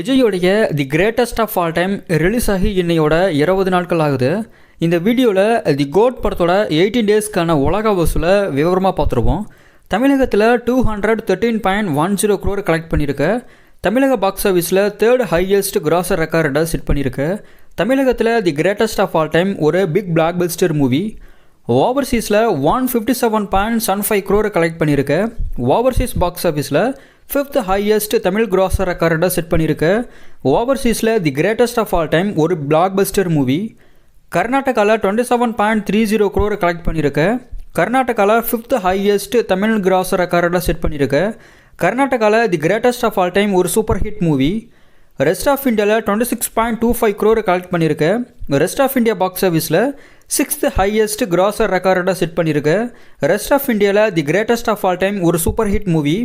விஜயோடைய the greatest of all time release ஆகி இன்னையோட இருபது நாட்கள் ஆகுது. இந்த வீடியோவில் தி கோட் படத்தோட எயிட்டீன் டேஸ்க்கான உலக வசூலை விவரமாக பார்த்துருவோம். தமிழகத்தில் two hundred thirteen point one zero crore collect பண்ணியிருக்கு. தமிழக பாக்ஸ் ஆஃபீஸில் தேர்ட் ஹையஸ்ட் கிராசர் ரெக்கார்டை செட் பண்ணியிருக்கு. தமிழகத்தில் the greatest of all time ஒரு big blockbuster movie ஓவர்சீஸில் one fifty seven point sun five க்ரோரை collect பண்ணியிருக்கு. ஓவர்சீஸ் பாக்ஸ் ஆஃபீஸில் fifth highest Tamil grosser ரெக்கார்டாக செட் பண்ணியிருக்கு. ஓவர்சீஸில் the greatest of all time ஒரு blockbuster movie கர்நாடகாவில் twenty seven point three zero க்ரோரை collect பண்ணியிருக்கு. கர்நாடகாவில் fifth highest Tamil grosser ரெக்கார்டாக set பண்ணியிருக்கு. கர்நாடகாவில் the greatest of all time ஒரு super hit movie rest of இந்தியாவில் twenty six point two five க்ரோரை collect பண்ணியிருக்கு. ரெஸ்ட் ஆஃப் இந்தியா பாக்ஸ் ஆஃபீஸில் சிக்ஸ்த் ஹையஸ்ட் கிராசர் ரெக்கார்டாக செட் பண்ணியிருக்கு. ரெஸ்ட் ஆஃப் இந்தியாவில் the greatest of all time ஒரு super hit movie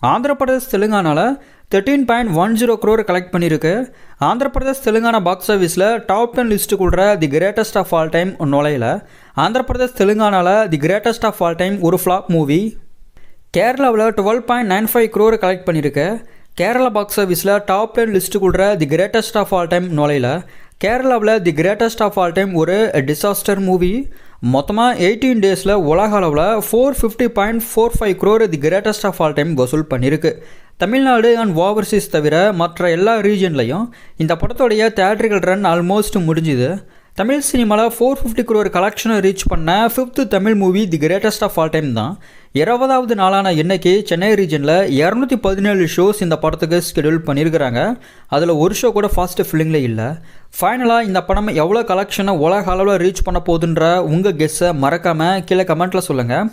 Andhra Pradesh தெலுங்கானாவில் thirteen point one zero crore collect பண்ணியிருக்கு. Andhra Pradesh Telangana box ஆஃபீஸில் top ten லிஸ்ட்டுக்குள்ள the greatest of all time நுழையில. Andhra Pradesh தெலுங்கானாவில் the greatest of all time ஒரு flop movie கேரளாவில் twelve point nine five crore collect பண்ணியிருக்கு. Kerala box ஆஃபீஸில் top ten லிஸ்ட்டுக்குள்ள the greatest of all time நுழையில. கேரளாவில் the greatest of all time ஒரு disaster movie மொத்தமாக eighteen டேஸில் உலக அளவில் four fifty point four five crore the greatest of all time வசூல் பண்ணியிருக்கு தமிழ்நாடு அண்ட் ஓவர்சீஸ் தவிர மற்ற எல்லா ரீஜன்லையும் இந்த படத்தோடைய தேட்ரிக்கல் ரன் ஆல்மோஸ்ட் முடிஞ்சுது. தமிழ் சினிமாவில் ஃபோர் ஃபிஃப்டி குரோர் கலெக்ஷனை ரீச் பண்ண fifth Tamil movie the greatest of all time தான். இருபதாவது நாளான இன்றைக்கி சென்னை ரீஜனில் இரநூத்தி பதினேழு ஷோஸ் இந்த படத்துக்கு ஸ்கெடியூல் பண்ணியிருக்கிறாங்க அதில் ஒரு ஷோ கூட ஃபாஸ்ட் ஃபில்லிங்கில் இல்லை. ஃபைனலாக இந்த படம் எவ்வளோ கலெக்ஷனை உலக அளவில் ரீச் பண்ண போகுதுன்ற உங்கள் கெஸ்ஸை மறக்காமல் கீழே கமெண்ட்டில் சொல்லுங்கள்